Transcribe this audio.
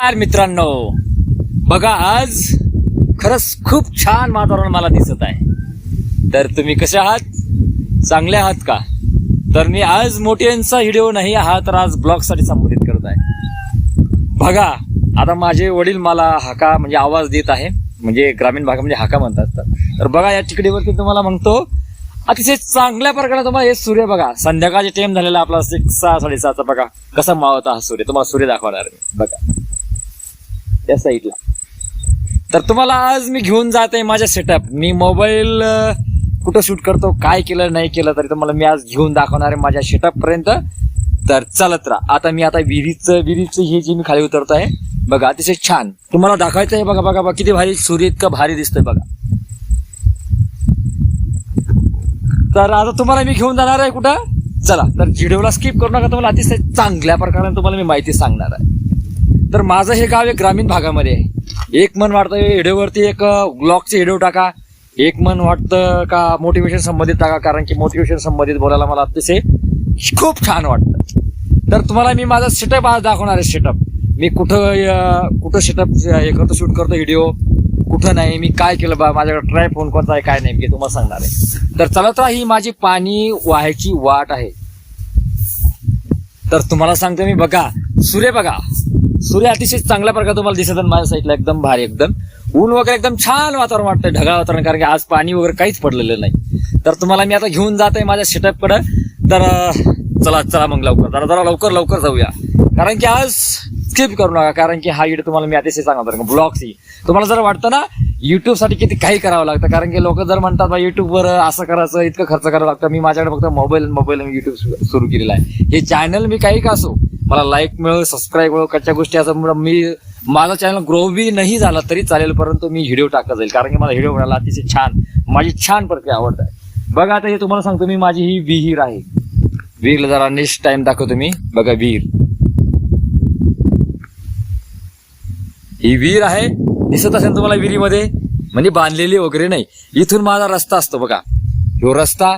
नमस्कार मित्रांनो. बघा आज खरंच खूप छान वातावरण मला दिसत आहे. तर तुम्ही कसे आहात? चांगले आहात का? तर मी आज मोठ्यांचा व्हिडिओ नाही हा तर आज ब्लॉगसाठी संबोधित करत आहे. बघा आता माझे वडील मला हाका म्हणजे आवाज देत आहे. म्हणजे ग्रामीण भागामध्ये म्हणजे हाका म्हणतात. तर बघा या तिकडेवरती तुम्हाला म्हणतो अतिशय चांगल्या प्रकारे तुम्हाला हे सूर्य बघा. संध्याकाळचे टाइम झालेला आपला एक सहा साडेसहाचा बघा. कसा मावता हा सूर्य. तुम्हाला सूर्य दाखवणार मी. बघा. त्या साईडला तर तुम्हाला आज मी घेऊन जात आहे माझ्या सेटअप मी मोबाईल कुठं शूट करतो काय केलं नाही केलं तरी तुम्हाला मी आज घेऊन दाखवणार आहे माझ्या सेटअप पर्यंत. तर चलत राहा. आता मी आता विहिरीचं विहिरीचं हे जे मी खाली उतरत आहे बघा अतिशय छान. तुम्हाला दाखवायचं आहे बघा बघा बघा किती भारी सूर्य इतकं भारी दिसतंय बघा. तर आता तुम्हाला मी घेऊन जाणार आहे कुठं? चला तर व्हिडिओला स्किप करू नका तुम्हाला अतिशय चांगल्या प्रकारे तुम्हाला मी माहिती सांगणार आहे. तर माझं हे गाव एक ग्रामीण भागामध्ये आहे. एक मन वाटतं व्हिडिओवरती एक ब्लॉगचे व्हिडिओ टाका. एक मन वाटतं का मोटिवेशन संबंधित टाका कारण की मोटिवेशन संबंधित बोलायला मला अतिशय खूप छान वाटतं. तर तुम्हाला मी माझा सेटअप आज दाखवणार आहे सेटअप मी कुठं कुठं सेटअप हे करतो शूट करतो व्हिडिओ कुठं नाही मी काय केलं बा माझ्याकडे ट्राय फोन कोणता आहे काय नाही मी तुम्हाला सांगणार आहे. तर चला तर ही माझी पाणी व्हायची वाट आहे. तर तुम्हाला सांगतो मी बघा सूर्य बघा. सूर्य अतिशय चांगल्या प्रकारे तुम्हाला दिसत आहे माझ्या साईडला एकदम भारी एकदम. ऊन वगैरे एकदम छान वातावरण वाटतंय ढगाळ वातावरण कारण की आज पाणी वगैरे काहीच पडलेलं नाही. तर तुम्हाला मी आता घेऊन जात आहे माझ्या सेटअपकडं तर चला चला मग लवकर. जरा जरा लवकर लवकर जाऊया. कारण की आज स्किप करू नका कारण की हा व्हिडिओ तुम्हाला मी अतिशय सांगणार ब्लॉगची तुम्हाला जर वाटतं ना युट्यूबसाठी किती काही करावं लागतं कारण की लोक जर म्हणतात बा युट्यूबवर असं करायचं इतकं खर्च करावं लागतं. मी माझ्याकडे फक्त मोबाईल मोबाईल युट्यूब सुरू केलेला आहे. हे चॅनल मी काही का असो मला लाईक मिळो सबस्क्राईब मिळो कच्च्या गोष्टी असं मी माझा चॅनल ग्रो बी नाही झाला तरी चालेल परंतु मी व्हिडिओ टाकत जाईल. कारण की मला व्हिडिओ म्हणाला अतिशय छान माझी छान प्रक्रिया आवडत. आहे बघा आता हे तुम्हाला सांगतो मी माझी ही विहीर आहे. विहीरला जरा नेक्स्ट टाइम दाखवतो मी. बघा विहीर. ही विहीर आहे दिसत असेल तुम्हाला विहिरीमध्ये म्हणजे बांधलेली वगैरे नाही. इथून माझा रस्ता असतो बघा. ह्यो रस्ता